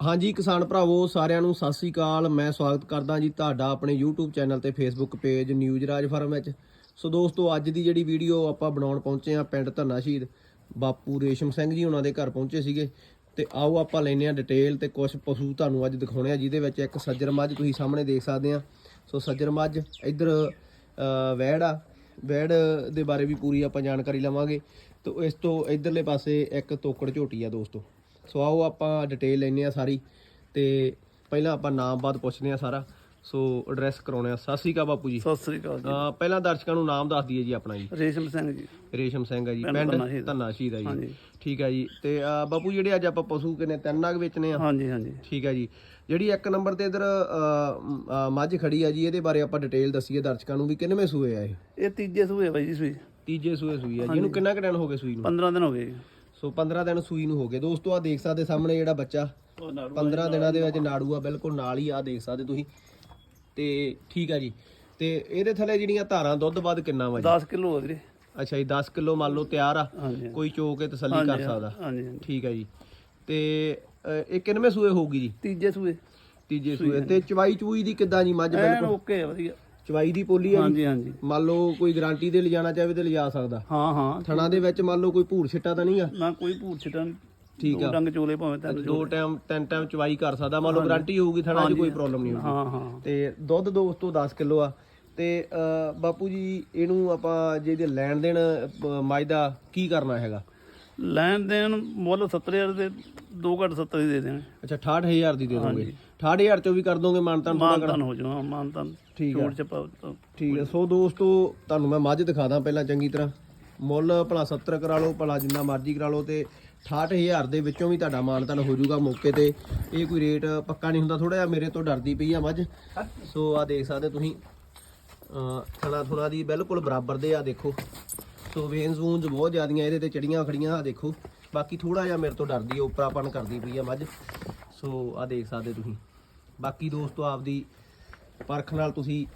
ਹਾਂਜੀ ਕਿਸਾਨ ਭਰਾਵੋ ਸਾਰਿਆਂ ਨੂੰ ਸਤਿ ਸ੍ਰੀ ਅਕਾਲ। ਮੈਂ ਸਵਾਗਤ ਕਰਦਾ ਜੀ ਤੁਹਾਡਾ ਆਪਣੇ YouTube ਚੈਨਲ ਤੇ Facebook page news Raj farm ਵਿੱਚ। ਸੋ ਦੋਸਤੋ ਅੱਜ ਦੀ ਜਿਹੜੀ ਵੀਡੀਓ ਆਪਾਂ ਬਣਾਉਣ ਪਹੁੰਚੇ ਆ ਪਿੰਡ ਧੰਨਾ ਸ਼ਹੀਦ ਬਾਪੂ ਰੇਸ਼ਮ ਸਿੰਘ ਜੀ ਉਹਨਾਂ ਦੇ ਘਰ ਪਹੁੰਚੇ ਸੀਗੇ। ਤੇ ਆਓ ਆਪਾਂ ਲੈਨੇ ਆ ਡਿਟੇਲ ਤੇ ਕੁਝ ਪਸ਼ੂ ਤੁਹਾਨੂੰ ਅੱਜ ਦਿਖਾਉਣੇ ਆ ਜਿਹਦੇ ਵਿੱਚ ਇੱਕ ਸੱਜਰ ਮੱਝ ਤੁਸੀਂ ਸਾਹਮਣੇ ਦੇਖ ਸਕਦੇ ਆ ਸੋ ਸੱਜਰ ਮੱਝ ਇੱਧਰ ਅ, ਵੈੜ ਆ। ਵੈੜ ਦੇ ਬਾਰੇ ਵੀ ਪੂਰੀ ਆਪਾਂ ਜਾਣਕਾਰੀ ਲਵਾਂਗੇ। ਤੇ ਇਸ ਤੋਂ ਇਧਰਲੇ ਪਾਸੇ ਇੱਕ ਤੋਕੜ ਝੋਟੀ ਆ ਦੋਸਤੋ। ਸੋ ਆਓ ਆਪਾਂ ਡਿਟੇਲ ਲੈਨੇ ਆ ਸਾਰੀ ਤੇ ਪਹਿਲਾਂ ਆਪਾਂ ਨਾਮ ਬਾਅਦ ਪੁੱਛਦੇ ਆ ਸਾਰਾ। ਸੋ ਐਡਰੈਸ ਕਰਾਉਣੇ ਆ। ਸਤਿ ਸ਼੍ਰੀ ਅਕਾਲ ਬਾਪੂ ਜੀ। ਸਤਿ ਸ੍ਰੀ ਅਕਾਲ ਜੀ। ਅਹ ਪਹਿਲਾਂ ਦਰਸ਼ਕਾਂ ਨੂੰ ਨਾਮ ਦੱਸ ਦਈਏ ਜੀ ਆਪਣਾ ਜੀ। ਰੇਸ਼ਮ ਸਿੰਘ ਜੀ। ਰੇਸ਼ਮ ਸਿੰਘ ਆ ਜੀ। ਪਿੰਡ ਪਿੰਡ ਧੰਨਾ ਸ਼ਹੀਦ। ਆ ਜੀ। ਹਾਂਜੀ। ਠੀਕ ਆ ਜੀ। ਤੇ ਅਹ ਬਾਪੂ ਜਿਹੜੇ ਅੱਜ ਆਪਾਂ ਪਸ਼ੂ ਕਿਨੇ ਤਿੰਨ ਨਾਗ ਵੇਚਨੇ ਆ? ਹਾਂਜੀ ਹਾਂਜੀ। ਠੀਕ ਆ ਜੀ। ਜਿਹੜੀ ਇੱਕ ਨੰਬਰ ਤੇ ਇਧਰ ਮੱਝ ਖੜੀ ਆ ਜੀ ਇਹਦੇ ਬਾਰੇ ਆਪਾਂ ਡਿਟੇਲ ਦਸੀਏ ਦਰਸ਼ਕਾਂ ਨੂੰ ਵੀ ਕਿੰਨਵੇਂ ਸੂਏ ਆ ਇਹ? ਇਹ ਤੀਜੇ ਸੂਏ ਬਾਈ ਜੀ ਸੂਈ। ਤੀਜੇ ਸੂਏ ਸੂਈ ਆ। ਜੀ ਇਹਨੂੰ ਕਿੰਨਾ ਕੁ ਦਿਨ ਹੋ ਗਏ ਸੂਈ ਨੂੰ? 15 ਦਿਨ ਹੋ ਗਏ ਸੋ 15 ਦਿਨ ਸੂਈ ਨੂੰ ਹੋ ਗਏ। ਦੋਸਤੋ ਆ ਦੇਖ ਸਕਦੇ ਸਾਹਮਣੇ ਜਿਹੜਾ ਬੱਚਾ 15 ਦਿਨਾਂ ਦੇ ਵਿੱਚ ਨਾੜੂ ਆ ਬਿਲਕੁਲ ਨਾਲ ਹੀ ਆ ਦੇਖ ਸਕਦੇ ਤੁਸੀਂ। ਤੇ ਠੀਕ ਆ ਜੀ। ਤੇ ਇਹਦੇ ਥੱਲੇ ਜਿਹੜੀਆਂ ਧਾਰਾਂ ਦੁੱਧ ਵੱਧ ਕਿੰਨਾ ਵਾ ਜੀ? 10 ਕਿਲੋ ਹੋ ਵੀਰੇ। ਅੱਛਾ ਜੀ 10 ਕਿਲੋ ਮੰਨ ਲਓ ਤਿਆਰ ਆ। ਕੋਈ ਚੋ ਕੇ ਤਸੱਲੀ ਕਰ ਸਕਦਾ। ਠੀਕ ਆ ਜੀ। ਤੇ ਇਹ ਕਿੰਨਵੇਂ ਸੂਏ ਹੋਊਗੀ ਜੀ? ਤੀਜੇ ਸੂਏ। ਤੀਜੇ ਸੂਏ। ਤੇ ਚਵਾਈ ਚੂਈ ਦੀ ਕਿੱਦਾਂ ਜੀ ਮੱਝ ਬਿਲਕੁਲ? ਓਕੇ ਆ ਵਧੀਆ। ਚਵਾਈ ਦੀ ਪੋਲੀ ਆ ਹਾਂਜੀ ਹਾਂਜੀ। ਮੰਨ ਲਓ ਕੋਈ ਗਾਰੰਟੀ ਤੇ ਲਿਜਾਣਾ ਚਾਹੇ ਤੇ ਲਿਜਾ ਸਕਦਾ। ਹਾਂ ਹਾਂ। ਥਣਾ ਦੇ ਵਿੱਚ ਮੰਨ ਲਓ ਕੋਈ ਭੂਰ ਛਿੱਟਾ ਤਾਂ ਨਹੀਂਗਾ ਨਾ ਕੋਈ ਭੂਤ ਛਟਾਂ ਠੀਕ ਆ। ਰੰਗ ਚੋਲੇ ਭਾਵੇਂ ਤਾਂ ਦੋ ਟਾਈਮ ਤਿੰਨ ਟਾਈਮ ਚਵਾਈ ਕਰ ਸਕਦਾ। ਮੰਨ ਲਓ ਗਾਰੰਟੀ ਹੋਊਗੀ ਥਣਾ 'ਚ ਕੋਈ ਪ੍ਰੋਬਲਮ ਨਹੀਂ ਹੋਊਗੀ। ਹਾਂ ਹਾਂ। ਤੇ ਦੁੱਧ ਦੋਸਤੋ 10 ਕਿਲੋ ਆ। ਤੇ ਬਾਪੂ ਜੀ ਇਹਨੂੰ ਆਪਾਂ ਜੇ ਇਹਦੇ ਲੈਣ ਦੇਣ ਦਾ ਕੀ ਕਰਨਾ ਹੈਗਾ? ਲੈਣ ਦੇਣ ਮੁੱਲ 70000 ਦੇ 2 ਘੱਟ 70 ਹੀ ਦੇ ਦੇਣੇ। ਅੱਛਾ 68000 ਦੀ ਦੇ ਦੋਗੇ। 68000 ਚੋਂ ਵੀ ਕਰ ਦੋਗੇ ਮਾਨਤਾਨ ਥੋੜਾ ਮਾਨਤਨ ਹੋ ਜਾਣਾ ਮਾਨਤਨ ਠੀਕ ਆ। ਛੋੜ ਚ ਪਾ ਠੀਕ ਹੈ ਸੋ ਦੋਸਤੋ ਤੁਹਾਨੂੰ ਮੈਂ ਮੱਝ ਦਿਖਾਦਾ ਪਹਿਲਾਂ ਚੰਗੀ ਤਰ੍ਹਾਂ। ਮੁੱਲ ਭਲਾ 70 ਕਰਾ ਲਓ ਭਲਾ ਜਿੰਨਾ ਮਰਜ਼ੀ ਕਰਾ ਲਓ ਤੇ 68000 ਦੇ ਵਿੱਚੋਂ ਵੀ ਤੁਹਾਡਾ ਮਾਨਤਾਨ ਹੋ ਜਾਊਗਾ ਮੌਕੇ ਤੇ। ਇਹ ਕੋਈ ਰੇਟ ਪੱਕਾ ਨਹੀਂ ਹੁੰਦਾ ਥੋੜਾ ਜਿਹਾ ਮੇਰੇ ਤੋਂ ਡਰਦੀ ਪਈ ਆ ਮੱਝ। ਸੋ ਆ ਦੇਖ ਸਕਦੇ ਤੁਸੀਂ। ਅ ਥਣਾ ਥੁਣਾ ਦੀ ਬਿਲਕੁਲ ਬਰਾਬਰ ਦੇ ਆ ਦੇਖੋ। ਸੋ ਵੇਨਸ ਵੂਨਸ ਬਹੁਤ ਜ਼ਿਆਦੀਆਂ ਇਹਦੇ ਤੇ ਚੜੀਆਂ ਖੜੀਆਂ ਆ ਦੇਖੋ। ਬਾਕੀ ਥੋੜਾ ਜਿਹਾ ਮੇਰੇ ਤੋਂ ਡਰਦੀ ਆ ਉਪਰਾਪਨ ਕਰਦੀ ਪਈ ਆ ਮੱਝ। ਸੋ ਆ ਦੇਖ ਸਕਦੇ ਤੁਸੀਂ। ਬਾਕੀ ਦੋਸਤੋ, ਆਪਦੀ ਪਰਖ ਨਾਲ ਤੁਸੀਂ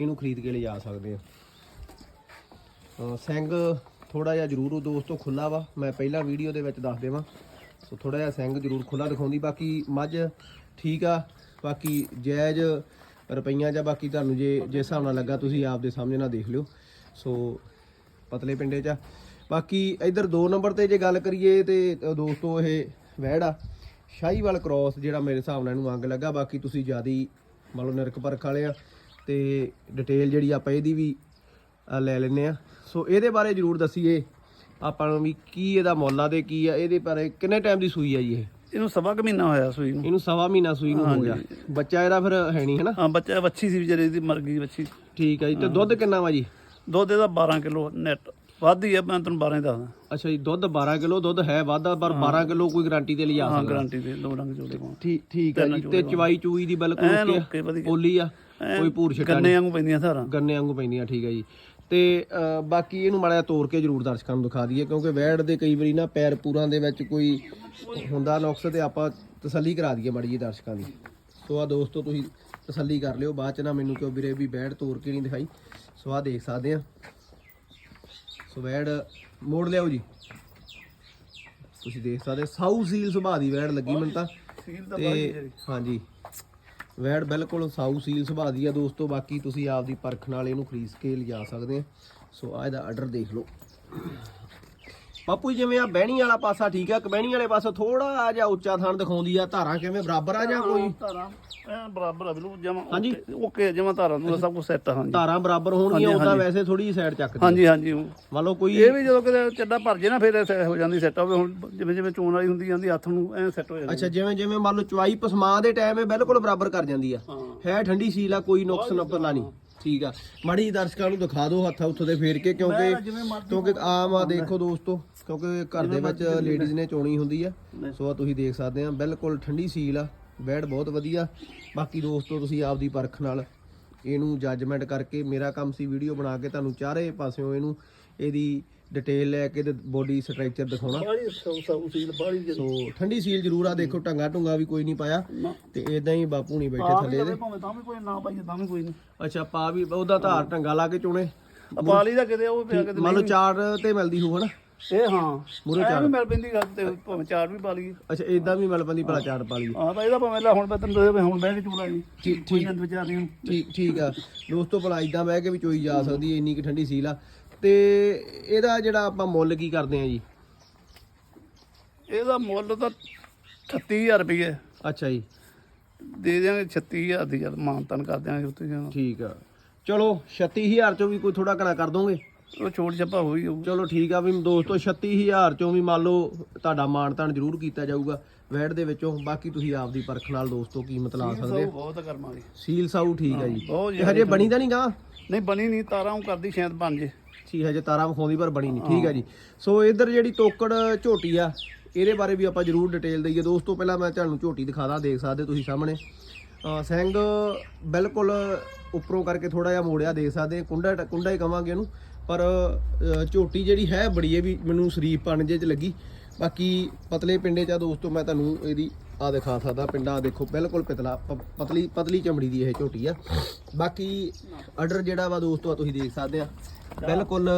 ਇਹਨੂੰ ਖਰੀਦ ਕੇ ਲਿਜਾ ਸਕਦੇ ਹੋ ਸਿੰਘ ਥੋੜਾ ਜਿਹਾ ਜ਼ਰੂਰ ਉਹ ਦੋਸਤੋ ਖੁੱਲਾ ਵਾ। ਮੈਂ ਪਹਿਲਾਂ ਵੀਡੀਓ ਦੇ ਵਿੱਚ ਦੱਸ ਦੇਵਾਂ। ਸੋ ਥੋੜਾ ਜਿਹਾ ਸਿੰਘ ਜ਼ਰੂਰ ਖੁੱਲਾ ਦਿਖਾਉਂਦੀ। ਬਾਕੀ ਮੱਝ ਠੀਕ ਆ। ਬਾਕੀ ਜਾਇਜ਼ ਰੁਪਈਆਂ ਜਾਂ ਬਾਕੀ ਤੁਹਾਨੂੰ ਜੇ ਜਿਸ ਹਿਸਾਬ ਨਾਲ ਲੱਗਾ, ਤੁਸੀਂ ਆਪ ਦੇ ਸਾਹਮਣੇ ਨਾਲ ਦੇਖ ਲਿਓ। ਸੋ ਪਤਲੇ ਪਿੰਡੇ ਚ ਆ। ਬਾਕੀ ਇਧਰ 2 ਨੰਬਰ ਤੇ ਜੇ ਗੱਲ ਕਰੀਏ ਤੇ ਦੋਸਤੋ ਇਹ ਵਹਿੜ ਆ। ਸ਼ਾਹੀਵਾਲ ਕ੍ਰਾਸ ਜਿਹੜਾ ਮੇਰੇ ਹਿਸਾਬ ਨਾਲ ਇਹਨੂੰ ਅੰਗ ਲੱਗਾ ਬਾਕੀ ਤੁਸੀਂ ਜਿਆਦੀ ਮੰਨ ਲਓ ਨਿਰਖ ਪਰਖ ਵਾਲੇ ਆ ਤੇ ਡਿਟੇਲ ਜਿਹੜੀ ਆਪਾਂ ਇਹਦੀ ਵੀ ਲੈ ਲੈਨੇ ਆ। ਸੋ ਇਹਦੇ ਬਾਰੇ ਜਰੂਰ ਦੱਸੀਏ ਆਪਾਂ ਨੂੰ ਵੀ ਕੀ ਇਹਦਾ ਮੁੱਲ ਆ ਤੇ ਕੀ ਆ ਇਹਦੇ ਬਾਰੇ ਕਿੰਨੇ ਟਾਈਮ ਦੀ ਸੂਈ ਆ ਜੀ ਇਹ? ਇਹਨੂੰ ਸਵਾ ਕੁ ਮਹੀਨਾ ਹੋਇਆ ਸੂਈ ਨੂੰ। ਇਹਨੂੰ ਸਵਾ ਮਹੀਨਾ ਸੂਈ ਨੂੰ ਹੋ ਗਿਆ। ਬੱਚਾ ਇਹਦਾ ਫਿਰ ਹੈ ਨਹੀਂ ਹਨਾ? ਹਾਂ ਬੱਚਾ ਵੱਛੀ ਸੀ ਵਿਚਾਰੇ ਦੀ ਮਰ ਗਈ ਵੱਛੀ। ਠੀਕ ਆ ਜੀ ਤੇ ਦੁੱਧ ਕਿੰਨਾ ਵਾ ਜੀ? ਦੁੱਧ ਇਹਦਾ 12 ਕਿਲੋ ਨੈਟ। ਵੱਧਦੀ ਆ ਮੈਂ ਤੈਨੂੰ 12 ਹੀ ਦੱਸਦਾ। ਅੱਛਾ ਜੀ ਦੁੱਧ 12 ਕਿਲੋ ਦੁੱਧ ਹੈ ਵਾਧਾ ਪਰ 12 ਕਿਲੋ ਕੋਈ ਗਾਰੰਟੀ ਤੇ ਲਿਜਾ ਹਾਂ ਸਕਦਾ। ਗਾਰੰਟੀ ਦੇ ਦੋ ਰੰਗ ਚੋਲੇ ਪਾਉਂ ਠੀਕ ਠੀਕ ਆ ਜੀ ਤੇ ਚਵਾਈ ਚੂਈ ਦੀ ਬਿਲਕੁਲ ਐਨ ਆ ਓਕੇ ਵਧੀਆ। ਪੋਲੀ ਆ ਕੋਈ ਭੂਰ ਛਿੱਟਾ ਗੰਨੇ ਵਾਂਗੂ ਪੈਂਦੀਆਂ ਸਾਰਾ। ਗੰਨੇ ਵਾਂਗੂ ਪੈਂਦੀਆਂ ਠੀਕ ਹੈ ਜੀ। ਤੇ ਅ, ਬਾਕੀ ਇਹਨੂੰ ਮਾੜਾ ਜਿਹਾ ਤੋੜ ਕੇ ਜਰੂਰ ਦਰਸ਼ਕਾਂ ਨੂੰ ਦਿਖਾ ਦਈਏ ਕਿਉਂਕਿ ਵੈੜ ਦੇ ਕਈ ਵਾਰੀ ਨਾ ਪੈਰ ਪੂਰਾਂ ਦੇ ਵਿੱਚ ਕੋਈ ਹੁੰਦਾ ਨੁਕਸ ਤੇ ਆਪਾਂ ਤਸੱਲੀ ਕਰਾ ਦਈਏ ਮਾੜੀ ਜੀ ਦਰਸ਼ਕਾਂ ਦੀ। ਸੋ ਆ ਦੋਸਤੋ ਤੁਸੀਂ ਤਸੱਲੀ ਕਰ ਲਿਓ ਬਾਅਦ ਚ ਨਾ ਮੈਨੂੰ ਕਿਉਂ ਵੀਰੇ ਵੀ ਵੈੜ ਤੋੜ ਕੇ ਨਹੀਂ ਦਿਖਾਈ। ਸੋ ਆ ਦੇਖ ਸਕਦੇ ਆ। ਸੋ ਵੈੜ ਮੋੜ ਲਿਆਓ ਜੀ। ਤੁਸੀਂ ਦੇਖ ਸਕਦੇ ਸਾਊ ਸੀਲ ਸੁਭਾਅ ਦੀ ਵੈੜ ਲੱਗੀ ਮੈਨੂੰ ਤਾਂ। ਸੀਲ ਤਾਂ ਤੇ ਹਾਂਜੀ ਵੈੜ ਬਿਲਕੁਲ ਸਾਊ ਸੀਲ ਸੁਭਾਅ ਦੀ ਆ ਦੋਸਤੋ ਬਾਕੀ ਤੁਸੀਂ ਆਪਦੀ ਪਰਖ ਨਾਲ ਇਹਨੂੰ ਖਰੀਦ ਕੇ ਲਿਜਾ ਸਕਦੇ ਆ ਸੋ ਆ ਇਹਦਾ ਆਰਡਰ ਦੇਖ ਲਓ। ਬਾਪੂ ਜੀ ਜਿਵੇਂ ਆ ਬਹਿਣੀ ਵਾਲਾ ਪਾਸਾ ਠੀਕ ਆ ਕਬਹਿਣੀ ਵਾਲੇ ਪਾਸਾ ਥੋੜਾ ਜਿਹਾ ਉੱਚਾ ਥਣ ਦਿਖਾਉਂਦੀ ਆ ਧਾਰਾਂ ਕਿਵੇਂ ਬਰਾਬਰ ਆ ਜਾਂ ਕੋਈ? ਧਾਰਾਂ ਐਨ ਬਰਾਬਰ ਆ ਬਿਲਕੁਲ ਜਮਾ ਹਾਂਜੀ। ਓਕੇ ਜਮਾ ਧਾਰਾਂ ਨੂੰ ਸਭ ਕੁਝ ਸੈੱਟ ਆ ਹਾਂਜੀ। ਧਾਰਾਂ ਬਰਾਬਰ ਹੋਣਗੀਆਂ ਉਹਦਾ ਵੈਸੇ ਥੋੜੀ ਸਾਈਡ ਚੱਕਦੀ ਹਾਂਜੀ ਹਾਂਜੀ। ਮੰਨ ਲਓ ਕੋਈ ਇਹ ਵੀ ਜਦੋਂ ਕਿਤੇ ਚੱਡਾ ਭਰ ਜੇ ਨਾ ਫਿਰ ਇਹ ਹੋ ਜਾਂਦੀ ਸੈੱਟ ਹੋਵੇ ਹੁਣ ਜਿਵੇਂ ਜਿਵੇਂ ਚੋਣ ਵਾਲੀ ਹੁੰਦੀ ਜਾਂਦੀ ਹੱਥ ਨੂੰ ਐ ਸੈੱਟ ਹੋ ਜਾਂਦੀ ਅੱਛਾ ਜਿਵੇਂ ਜਿਵੇਂ ਮੰਨ ਲਓ ਚਵਾਈ ਪਸਮਾ ਦੇ ਟਾਈਮ ਇਹ ਬਿਲਕੁਲ ਬਰਾਬਰ ਕਰ ਜਾਂਦੀ ਆ। ਹਾਂ। ਹੈ ਠੰਡੀ ਸੀਲ ਆ ਕੋਈ ਨੁਕਸ ਨਾ ਪਤਾ ਨਹੀਂ। ਠੀਕ ਆ। ਮਾੜੀ ਦਰਸ਼ਕਾਂ ਨੂੰ ਦਿਖਾ ਦਿਓ ਹੱਥਾਂ ਉੱਥੋਂ ਦੇ ਫੇਰ ਕੇ ਕਿਉਂਕਿ ਕਿਉਂਕਿ ਆਮ ਆ ਦੇਖੋ ਦੋਸਤੋ ਕਿਉਂਕਿ ਘਰ ਦੇ ਵਿੱਚ ਲੇਡੀਜ਼ ਨੇ ਚੋਣੀ ਹੁੰਦੀ ਆ ਸੋ ਆ ਤੁਸੀਂ ਦੇਖ ਸਕਦੇ ਆ ਬਿਲਕੁਲ ਠੰਡੀ ਸੀਲ ਆ ਬੈਡ ਬਹੁਤ ਵਧੀਆ। ਬਾਕੀ ਦੋਸਤੋ ਤੁਸੀਂ ਆਪਦੀ ਪਰਖ ਨਾਲ ਇਹਨੂੰ ਜੱਜਮੈਂਟ ਕਰਕੇ ਮੇਰਾ ਕੰਮ ਸੀ ਵੀਡੀਓ ਬਣਾ ਕੇ ਤੁਹਾਨੂੰ ਚਾਰੇ ਪਾਸਿਓਂ ਇਹਨੂੰ ਇਹਦੀ ਡਿਟੇਲ ਲੈ ਕੇ ਤੇ ਬੋਡੀ ਸਟਰਕਚਰ ਦਿਖਾਉਣਾ। ਬਾਹਲੀ ਸੌ ਸੌ ਸੀਲ ਬਾਹਲੀ ਸੋ ਠੰਡੀ ਸੀਲ ਜ਼ਰੂਰ ਆ ਦੇਖੋ ਟੰਗਾ ਟੁੰਗਾ ਵੀ ਕੋਈ ਨਹੀਂ ਪਾਇਆ ਤੇ ਇਦਾਂ ਹੀ ਬਾਪੂ ਨਹੀਂ ਬੈਠੇ ਥੱਲੇ ਇਹਦੇ ਭਾਵੇਂ ਤਾਂ ਵੀ ਕੋਈ ਨਾ ਪਾਈਏ ਤਾਂ ਵੀ ਕੋਈ ਨਹੀਂ। ਅੱਛਾ ਪਾ ਵੀ ਉਹਦਾ ਧਾਰ ਟੰਗਾ ਲਾ ਕੇ ਚੋਣੇ। ਪਾਲੀ ਦਾ ਕਿਤੇ ਉਹ ਪਿਆ ਕਿਤੇ ਮੰਨ ਲਓ ਚਾਰ ਤੇ ਮਿਲਦੀ ਹੋਊ ਹਨਾ? ਇਹ ਹਾਂ। ਮੂਹਰੇ ਐਂ ਵੀ ਮਿਲ ਪੈਂਦੀ ਗੱਲ ਤੇ ਭਾਵੇਂ ਚਾਰ ਵੀ ਪਾ ਲਈਏ। ਅੱਛਾ ਇਦਾਂ ਵੀ ਮਿਲ ਪੈਂਦੀ ਭਲਾ ਚਾਰ ਪਾ ਹਾਂ ਤਾਂ ਇਹਦਾ ਭਾਵੇਂ ਲੈ ਹੁਣ ਮੈਂ ਤੈਨੂੰ ਦੱਸਿਆ ਵੀ ਹੁਣ ਬਹਿ ਕੇ ਚੂਲਾ ਜੀ ਠੀਕ ਨਾ ਵਿਚਾਰ ਨਹੀਂ ਠੀਕ ਠੀਕ ਆ। ਦੋਸਤੋ ਭਲਾ ਇਦਾਂ ਬਹਿ ਕੇ ਵੀ ਚੋਈ ਜਾ ਸਕਦੀ ਇੰਨੀ ਕਿ ਠੰਡੀ ਸੀਲ ਆ। ਤੇ ਇਹਦਾ ਜਿਹੜਾ ਆਪਾਂ ਮੁੱਲ ਕੀ ਕਰਦੇ ਆ ਜੀ? ਇਹਦਾ ਮੁੱਲ ਤਾਂ 36000 ਰੁਪਏ ਅੱਛਾ ਜੀ। ਦੇ ਦਿਆਂਗੇ 36000 ਦੀ ਜਦ ਮਾਨਤਨ ਕਰ ਦਿਆਂਗੇ ਉੱਤੇ ਜਦੋਂ ਠੀਕ ਆ। ਚਲੋ 36000 ਚੋਂ ਵੀ ਕੋਈ ਥੋੜਾ ਘਣਾ ਕਰ ਦੋਗੇ? ਉਹ ਛੋਟ ਛੱਪਾ ਹੋਈ ਹੋਊ ਚਲੋ ਠੀਕ ਆ ਵੀ ਦੋਸਤੋ 36000 ਚੋਂ ਵੀ ਮੰਨ ਲਓ ਤੁਹਾਡਾ ਮਾਨਤਾਨ ਜ਼ਰੂਰ ਕੀਤਾ ਜਾਊਗਾ ਵੈਟ ਦੇ ਵਿੱਚੋਂ। ਬਾਕੀ ਤੁਸੀਂ ਆਪਦੀ ਪਰਖ ਨਾਲ ਦੋਸਤੋ ਕੀਮਤ ਲਾ ਸਕਦੇ ਆ ਬਹੁਤ ਕਰਮਾਂਗੇ ਸੀਲ ਸਾਊ ਠੀਕ ਆ ਜੀ। ਹਜੇ ਬਣੀ ਤਾਂ ਨਹੀਂ ਗਾ ਨਹੀਂ ਬਣੀ ਨਹੀਂ ਤਾਰਾਂ ਉਹ ਕਰਦੀ ਸ਼ਾਇਦ ਬਣ ਜੇ। ਠੀਕ ਹਜੇ ਤਾਰਾ ਵਿਖਾਉਂਦੀ ਪਰ ਬਣੀ ਨਹੀਂ। ਠੀਕ ਆ ਜੀ। ਸੋ ਇਧਰ ਜਿਹੜੀ ਤੋਕੜ ਝੋਟੀ ਆ ਇਹਦੇ ਬਾਰੇ ਵੀ ਆਪਾਂ ਜ਼ਰੂਰ ਡਿਟੇਲ ਦਈਏ। ਦੋਸਤੋ ਪਹਿਲਾਂ ਮੈਂ ਤੁਹਾਨੂੰ ਝੋਟੀ ਦਿਖਾਦਾ ਦੇਖ ਸਕਦੇ ਤੁਸੀਂ ਸਾਹਮਣੇ। ਸਿੰਘ ਬਿਲਕੁਲ ਉੱਪਰੋਂ ਕਰਕੇ ਥੋੜਾ ਜਿਹਾ ਮੋੜਿਆ ਦੇਖ ਸਕਦੇ ਕੁੰਡਾ ਕੁੰਡਾ ਹੀ ਕਵਾਂਗੇ ਇਹਨੂੰ। ਪਰ ਝੋਟੀ ਜਿਹੜੀ ਹੈ ਬੜੀ ਇਹ ਵੀ ਮੈਨੂੰ ਸ਼ਰੀਫ ਪਣ ਜੇ ਚ ਲੱਗੀ। ਬਾਕੀ ਪਤਲੇ ਪਿੰਡੇ ਚ ਆ ਦੋਸਤੋ ਮੈਂ ਤੁਹਾਨੂੰ ਇਹਦੀ ਆ ਦਿਖਾ ਸਕਦਾ ਪਿੰਡਾ ਦੇਖੋ ਬਿਲਕੁਲ ਪਤਲਾ ਪਤਲੀ ਪਤਲੀ ਚਮੜੀ ਦੀ ਇਹ ਝੋਟੀ ਆ। ਬਾਕੀ ਆਰਡਰ ਜਿਹੜਾ ਵਾ ਦੋਸਤੋ ਆ ਤੁਸੀਂ ਦੇਖ ਸਕਦੇ ਆ। ਬਿਲਕੁਲ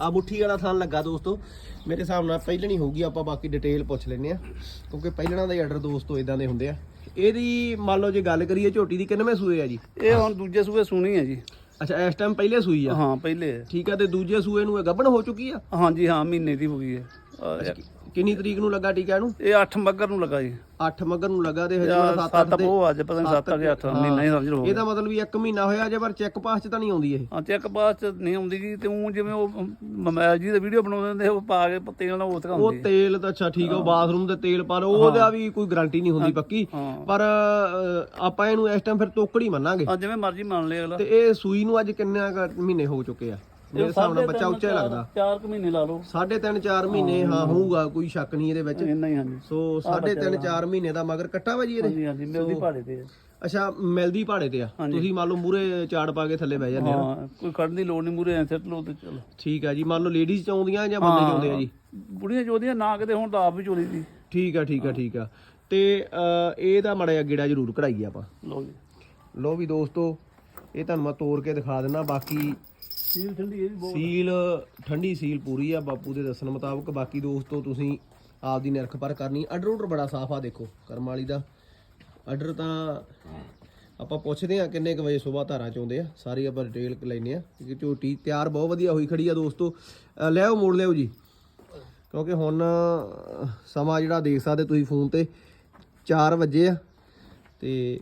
ਆ ਮੁੱਠੀ ਵਾਲਾ ਥਾਨ ਲੱਗਾ ਦੋਸਤੋ। ਮੇਰੇ ਹਿਸਾਬ ਨਾਲ ਪਹਿਲਣੀ ਹੋਊਗੀ ਆਪਾਂ ਬਾਕੀ ਡਿਟੇਲ ਪੁੱਛ ਲੈਨੇ ਆ। ਕਿਉਂਕਿ ਪਹਿਲਣਾ ਦਾ ਆਰਡਰ ਦੋਸਤੋ ਇਦਾਂ ਦੇ ਹੁੰਦੇ ਆ। ਇਹਦੀ ਮੰਨ ਲਓ ਜੇ ਗੱਲ ਕਰੀਏ ਝੋਟੀ ਦੀ ਕਿੰਨਵੇਂ ਸੂਏ ਆ ਜੀ? ਇਹ ਹੁਣ ਦੂਜੇ ਸੂਏ ਸੁਣੀ ਹੈ ਜੀ। ਅੱਛਾ ਇਸ ਟਾਈਮ ਪਹਿਲੇ ਸੂਈ ਆ? ਹਾਂ ਪਹਿਲੇ ਹੈ। ਠੀਕ ਆ ਤੇ ਦੂਜੇ ਸੂਏ ਨੂੰ ਇਹ ਗੱਭਣ ਹੋ ਚੁੱਕੀ ਆ? ਹਾਂਜੀ ਹਾਂ ਮਹੀਨੇ ਦੀ ਹੋ ਗਈ ਹੈ। ਕਿੰਨੀ ਤਰੀਕ ਨੂੰ ਲੱਗਾ ਟੀਕਾ ਇਹਨੂੰ? ਇਹ 8 ਮੱਗਰ ਨੂੰ ਲੱਗਾ ਜੀ। 8 ਮਗਰ ਨੂੰ ਲੱਗਾ ਤੇ ਹਜੇ 7 ਸੱਤ ਉਹ ਅੱਜ ਪਤਾ ਨਹੀਂ 7 ਅਗੇ 8 ਮਹੀਨਾ ਹੀ ਸਮਝ ਲਓ। ਇਹਦਾ ਮਤਲਬ ਵੀ 1 ਮਹੀਨਾ ਹੋਇਆ ਜੇ ਪਰ ਚੈੱਕ ਪਾਸ ਚ ਤਾਂ ਨਹੀਂ ਆਉਂਦੀ ਇਹ। ਹਾਂ ਚੈੱਕ ਬਾਅਦ ਚ ਨਹੀਂ ਆਉਂਦੀ ਜੀ ਤੇ ਉਹ ਜਿਵੇਂ ਉਹ ਮੋਬਾਈਲ ਜੀ ਦੇ ਵੀਡੀਓ ਬਣਾਉਂਦੇ ਹੁੰਦੇ ਉਹ ਪਾ ਕੇ ਤੇਲ ਨਾਲ ਉਹ ਉਹ ਤਕਾਉਂਦੇ ਤੇਲ ਤਾਂ ਅੱਛਾ ਠੀਕ ਆ ਉਹ ਬਾਥਰੂਮ ਦੇ ਤੇਲ ਪਾ ਲਓ ਉਹਦਾ ਵੀ ਕੋਈ ਗਾਰੰਟੀ ਨਹੀਂ ਹੁੰਦੀ ਪੱਕੀ। ਪਰ ਆਪਾਂ ਇਹਨੂੰ ਇਸ ਟਾਈਮ ਫਿਰ ਤੋਕੜੀ ਮੰਨਾਂਗੇ। ਹਾਂ ਜਿਵੇਂ ਮਰਜ਼ੀ ਮੰਨ ਲਿਆ ਅਗਲਾ। ਤੇ ਇਹ ਸੂਈ ਨੂੰ ਅੱਜ ਕਿੰਨੇ ਮਹੀਨੇ ਹੋ ਚੁੱਕੇ ਆ? ਮੇਰੇ ਹਿਸਾਬ ਨਾਲ ਬੱਚਾ ਉੱਚਾ ਹੀ ਲੱਗਦਾ। 4 ਕੁ ਮਹੀਨੇ ਲਾ ਲਓ। ਸਾਢੇ ਤਿੰਨ 4 ਮਹੀਨੇ ਹਾਂ ਹੋਊਗਾ ਕੋਈ ਸ਼ੱਕ ਨਹੀਂ ਇਹਦੇ ਵਿੱਚ। ਇੰਨਾ ਹੀ ਹਾਂਜੀ। ਸੋ ਸਾਢੇ ਤਿੰਨ 4 ਮਹੀਨੇ ਦਾ ਮਗਰ ਕੱਟਾ ਵਾ ਜੀ ਇਹਦੇ? ਹਾਂਜੀ ਹਾਂਜੀ ਮਿਲਦੀ ਪਹਾੜੇ ਤੇ ਹੈ। ਅੱਛਾ ਮਿਲਦੀ ਪਹਾੜੇ ਤੇ ਆ। ਤੁਸੀਂ ਮੰਨ ਲਓ ਮੂਰੇ ਚਾੜ ਪਾ ਕੇ ਥੱਲੇ ਬਹਿ ਜਾਂਦੇ ਆ ਹਾਂ ਕੋਈ ਖੜਨ ਦੀ ਲੋੜ ਨਹੀਂ ਮੂਰੇ ਐ ਸਿੱਟ ਲਓ ਤੇ ਚਲੋ। ਠੀਕ ਆ ਜੀ ਮੰਨ ਲਓ ਲੇਡੀਜ਼ ਚ ਆਉਂਦੀਆਂ ਜਾਂ ਬੰਦੇ ਚ ਆਉਂਦੇ ਆ ਜੀ? ਬੁੜੀਆਂ ਚੋਦੀਆਂ ਨਾ ਕਿਤੇ ਹੁਣ ਤਾਂ ਆਪ ਵੀ ਚੋਲੀ ਦੀ। ਠੀਕ ਆ ਠੀਕ ਆ ਠੀਕ ਆ। ਤੇ ਅਹ, ਇਹਦਾ ਮੜਾ ਜਿਹਾ ਗੇੜਾ ਜ਼ਰੂਰ ਕਢਾਈਏ ਆਪਾਂ। ਜੀ। ਲੋ ਵੀ ਦੋਸਤੋ ਇਹ ਤੁਹਾਨੂੰ ਮੈਂ ਤੋੜ ਕੇ ਦਿਖਾ ਦਿੰਦਾ ਬਾਕੀ ਸੀਲ ਠੰਡੀ ਇਹ ਵੀ ਬਹੁਤ ਸੀਲ, ਠੰਡੀ ਸੀਲ ਪੂਰੀ ਆ, ਬਾਪੂ ਦੇ ਦੱਸਣ ਮੁਤਾਬਕ। ਬਾਕੀ ਦੋਸਤੋ, ਤੁਸੀਂ ਆਪ ਦੀ ਨਿਰਖ ਪਰ ਕਰਨੀ। ਆਰਡਰ ਉਡਰ ਬੜਾ ਸਾਫ਼ ਆ, ਦੇਖੋ, ਕਰਮ ਵਾਲੀ ਦਾ। ਆਰਡਰ ਤਾਂ ਆਪਾਂ ਪੁੱਛਦੇ ਆ ਕਿੰਨੇ ਕੁ ਵਜੇ ਸਵੇਰ ਧਾਰਾਂ ਚ ਆਉਂਦੇ ਆ। ਸਾਰੀ ਆਪਾਂ ਡਿਟੇਲ ਲੈਨੇ ਆ ਕਿ ਝੋਟੀ ਤਿਆਰ ਬਹੁਤ ਵਧੀਆ ਹੋਈ ਖੜੀ ਆ ਦੋਸਤੋ। ਅਹ ਮੋੜ ਲਿਓ ਜੀ। ਕਿਉਂਕਿ ਹੁਣ ਸਮਾਂ ਜਿਹੜਾ ਦੇਖ ਸਕਦੇ ਤੁਸੀਂ ਫੋਨ ਤੇ 4 ਵਜੇ ਆ। ਤੇ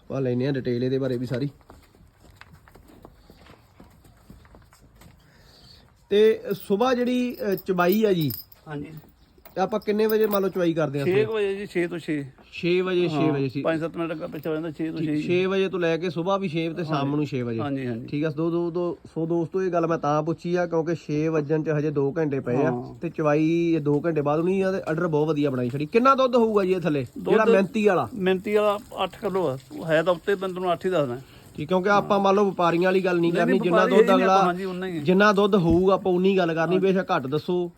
ਆਪਾਂ ਲੈਨੇ ਆ ਡਿਟੇਲ ਇਹਦੇ ਬਾਰੇ ਵੀ ਸਾਰੀ। ਤੇ ਸਵੇਰ ਜਿਹੜੀ ਚਬਾਈ ਆ ਜੀ ਹਾਂਜੀ। ਆਪਾਂ ਕਿੰਨੇ ਵਜੇ ਮੰਨ ਲਓ ਚਵਾਈ ਕਰਦੇ ਆ 6 ਵਜੇ ਜੀ 6 ਤੋਂ 6 6 ਵਜੇ 6 ਵਜੇ ਸੀ 5-7 ਮਿੰਟ ਅੱਗਾ ਪਿੱਛੇ ਹੋ ਜਾਂਦਾ 6 ਤੋਂ 6 6 ਵਜੇ ਤੋਂ ਲੈ ਕੇ ਸਵੇਰ ਵੀ 6 ਤੇ ਸ਼ਾਮ ਨੂੰ 6 ਵਜੇ। ਹਾਂਜੀ ਹਾਂਜੀ। ਠੀਕ ਆ ਦੋ ਦੋ ਦੋ ਸੋ ਦੋਸਤੋ ਇਹ ਗੱਲ ਮੈਂ ਤਾਂ ਪੁੱਛੀ ਆ ਕਿਉਂਕਿ 6 ਵਜਣ ਚ ਹਜੇ 2 ਘੰਟੇ ਪਏ ਆ। ਤੇ ਚਵਾਈ ਇਹ 2 ਘੰਟੇ ਬਾਅਦ ਨਹੀਂ ਆ ਤੇ ਆਰਡਰ ਬਹੁਤ ਵਧੀਆ ਬਣਾਈ ਛੜੀ। ਕਿੰਨਾ ਦੁੱਧ ਹੋਊਗਾ ਜੀ ਇਹ ਥੱਲੇ? ਜਿਹੜਾ ਮਿਹਨਤੀ ਵਾਲਾ? ਮਿੰਤੀ ਵਾਲਾ 8 ਕਿਲੋ ਹੈ ਤਾਂ ਉੱਤੇ ਬੰਦ ਨੂੰ 8 ਹੀ ਦੱਸਦਾ। ਠੀਕ ਕਿਉਂਕਿ ਆਪਾਂ ਮੰਨ ਲਓ ਵਪਾਰੀਆਂ ਵਾਲੀ ਗੱਲ ਨਹੀਂ ਕਰਨੀ ਜਿੰਨਾ ਦੁੱਧ ਅਗਲਾ। ਜਿੰਨਾ ਦੁੱਧ ਹੋਊਗਾ ਆਪਾਂ ਉਨੀ ਗੱਲ ਕਰਨੀ ਬੇਸ਼ੱਕ ਘੱਟ ਦੱਸੋ।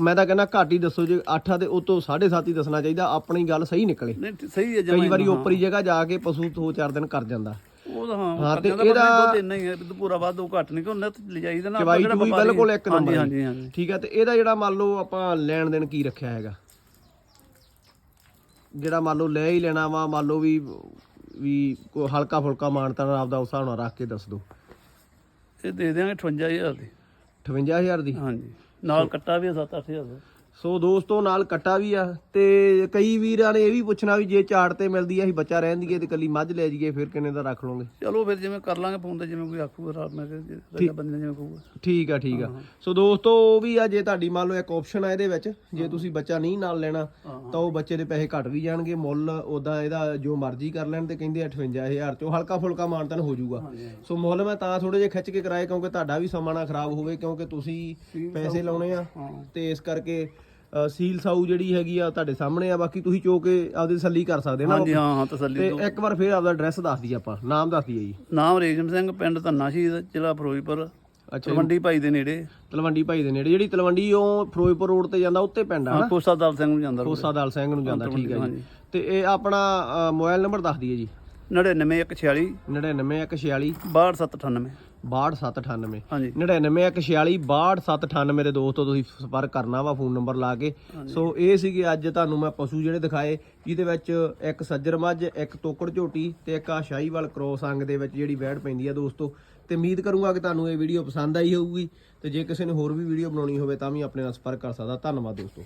ਮੈਂ ਤਾਂ ਕਹਿੰਦਾ ਘੱਟ ਹੀ ਦੱਸੋ ਜੇ 8 ਤੇ ਉਹ ਤੋਂ 7.5 ਹੀ ਦੱਸਣਾ ਚਾਹੀਦਾ ਆਪਣੀ ਗੱਲ ਸਹੀ ਨਿਕਲੇ। ਨਹੀਂ ਸਹੀ ਹੈ ਕਈ ਵਾਰੀ ਉਪਰੀ ਜਗ੍ਹਾ ਜਾ ਕੇ ਪਸ਼ੂ ਦੋ ਚਾਰ ਦਿਨ ਕਰ ਜਾਂਦਾ। ਉਹ ਤਾਂ ਹਾਂ ਤੇ ਇਹਦਾ- ਦੁੱਧ ਇੰਨਾ ਹੀ ਹੈ ਪੂਰਾ ਵੱਧ ਘੱਟ ਨਹੀਂ ਕਿ ਉਹਨੇ ਲਿਜਾਈ ਦਾ ਨਾ ਚਵਾਈ ਜਿਹੜਾ ਚੂਈ ਬਿਲਕੁਲ ਇੱਕ ਨੰਬਰ। ਹਾਂਜੀ ਹਾਂਜੀ। ਠੀਕ ਹੈ ਤੇ ਇਹਦਾ ਜਿਹੜਾ ਮੰਨ ਲਓ ਆਪਾਂ ਲੈਣ ਦੇਣ ਕੀ ਰੱਖਿਆ ਹੈਗਾ? ਜਿਹੜਾ ਮੰਨ ਲਓ ਲੈ ਹੀ ਲੈਣਾ ਵਾ ਮੰਨ ਲਓ ਵੀ ਵੀ ਕੋਈ ਹਲਕਾ ਫੁਲਕਾ ਮਾਨਤਾ ਨਾਲ ਆਪਦਾ ਉਸ ਹਿਸਾਬ ਨਾਲ ਰੱਖ ਕੇ ਦੱਸ ਦਿਓ ਇਹ ਦੇ ਦਿਆਂਗੇ 58000 ਦੀ। 58000 ਦੀ? ਹਾਂਜੀ। ਨਾਲ ਕੱਟਾ ਵੀ 7-8000 ਦਾ। ਸੋ ਦੋਸਤੋ ਨਾਲ ਕੱਟਾ ਵੀ ਆ ਤੇ ਕਈ ਵੀਰਾਂ ਨੇ ਇਹ ਵੀ ਪੁੱਛਣਾ ਵੀ ਜੇ ਚਾੜ ਤੇ ਮਿਲਦੀ ਆ ਅਸੀਂ ਬੱਚਾ ਰਹਿਣ ਦੀਏ ਤੇ ਕੱਲੀ ਮੱਝ ਲੈ ਜਾਈਏ ਫਿਰ ਕਿੰਨੇ ਦਾ ਰੱਖ ਲਓਗੇ ਚਲੋ ਫਿਰ ਜਿਵੇਂ ਕਰ ਲਾਂਗੇ ਫੋਨ ਤੇ ਜਿਵੇਂ ਕੋਈ ਆਖੂਗਾ ਰਾਤ ਮੈਂ ਕਿਹਾ ਬੰਦੇ ਜਿਵੇਂ ਕਹੂਗਾ। ਠੀਕ ਆ ਠੀਕ ਆ। ਸੋ ਦੋਸਤੋ ਉਹ ਵੀ ਆ ਜੇ ਤੁਹਾਡੀ ਮੰਨ ਲਓ ਇੱਕ ਆਪਸ਼ਨ ਆ ਇਹਦੇ ਵਿੱਚ ਜੇ ਤੁਸੀਂ ਬੱਚਾ ਨਹੀਂ ਨਾਲ ਲੈਣਾ ਤਾਂ ਉਹ ਬੱਚੇ ਦੇ ਪੈਸੇ ਘਟ ਵੀ ਜਾਣਗੇ ਮੁੱਲ ਉਦਾਂ ਇਹਦਾ ਜੋ ਮਰਜ਼ੀ ਕਰ ਲੈਣ ਤੇ ਕਹਿੰਦੇ 58000 ਚੋਂ ਹਲਕਾ ਫੁਲਕਾ ਮਾਨਤਨ ਹੋ ਜਾਊਗਾ। ਸੋ ਮੁੱਲ ਮੈਂ ਤਾਂ ਥੋੜੇ ਜਿਹਾ ਖਿੱਚ ਕੇ ਕਰਾਏ ਕਿਉਂਕਿ ਤੁਹਾਡਾ ਵੀ ਸਮਾਂ ਨਾ ਖਰਾਬ ਹੋਵੇ ਕਿਉਂਕਿ ਤੁਸੀਂ ਪੈਸੇ ਲਾਉਣੇ ਆ ਤੇ ਇਸ ਕਰਕੇ ਸੀਲ ਸਾਊ ਜਿਹੜੀ ਹੈਗੀ ਆ ਤੁਹਾਡੇ ਸਾਹਮਣੇ ਆ ਬਾਕੀ ਤੁਸੀਂ ਚੋ ਕੇ ਆਪਦੀ ਤਸੱਲੀ ਕਰ ਸਕਦੇ ਨਾ ਹਾਂਜੀ ਹਾਂ ਹਾਂ ਤਸੱਲੀ ਤੇ ਇੱਕ ਵਾਰ ਫੇਰ ਆਪਦਾ ਐਡਰੈਸ ਦੱਸ ਦਈਏ ਆਪਾਂ ਨਾਮ ਦੱਸ ਦਈਏ ਜੀ। ਨਾਮ ਰੇਸ਼ਮ ਸਿੰਘ ਪਿੰਡ ਧੰਨਾ ਸ਼ਹੀਦ ਜ਼ਿਲ੍ਹਾ ਫਿਰੋਜ਼ਪੁਰ ਅੱਛਾ। ਮੰਡੀ ਭਾਈ ਦੇ ਨੇੜੇ। ਤਲਵੰਡੀ ਭਾਈ ਦੇ ਨੇੜੇ ਜਿਹੜੀ ਤਲਵੰਡੀ ਉਹ ਫਿਰੋਜ਼ਪੁਰ ਰੋਡ ਤੇ ਜਾਂਦਾ ਉੱਤੇ ਪਿੰਡ ਆ ਨਾ? ਕੋਸਾ ਦਲ ਸਿੰਘ ਨੂੰ ਜਾਂਦਾ ਕੋਸਾ ਦਾਲ ਸਿੰਘ ਨੂੰ ਜਾਂਦਾ ਠੀਕ ਹੈ ਜੀ। ਤੇ ਇਹ ਆਪਣਾ ਮੋਬਾਈਲ ਨੰਬਰ ਦੱਸ ਦਈਏ ਜੀ। 99146 99146 62798 62798 ਹਾਂਜੀ। 99146 62798 ਮੇਰੇ ਦੋਸਤੋ ਤੁਸੀਂ ਸੰਪਰਕ ਕਰਨਾ ਵਾ ਫੋਨ ਨੰਬਰ ਲਾ ਕੇ। ਸੋ ਇਹ ਸੀਗੇ ਅੱਜ ਤੁਹਾਨੂੰ ਮੈਂ ਪਸ਼ੂ ਜਿਹੜੇ ਦਿਖਾਏ ਜਿਹਦੇ ਵਿੱਚ ਇੱਕ ਸੱਜਰ ਮੱਝ ਇੱਕ ਤੋਕੜ ਝੋਟੀ ਤੇ ਇੱਕ ਆ ਸ਼ਾਹੀਵਾਲ ਕ੍ਰੋਸ ਅੰਗ ਦੇ ਵਿੱਚ ਜਿਹੜੀ ਵੈੜ ਪੈਂਦੀ ਆ ਦੋਸਤੋ। ਤੇ ਉਮੀਦ ਕਰੂੰਗਾ ਕਿ ਤੁਹਾਨੂੰ ਇਹ ਵੀਡੀਓ ਪਸੰਦ ਆਈ ਹੋਊਗੀ। ਤੇ ਜੇ ਕਿਸੇ ਨੇ ਹੋਰ ਵੀ ਵੀਡੀਓ ਬਣਾਉਣੀ ਹੋਵੇ ਤਾਂ ਵੀ ਆਪਣੇ ਨਾਲ ਸੰਪਰਕ ਕਰ ਸਕਦਾ। ਧੰਨਵਾਦ ਦੋਸਤੋ।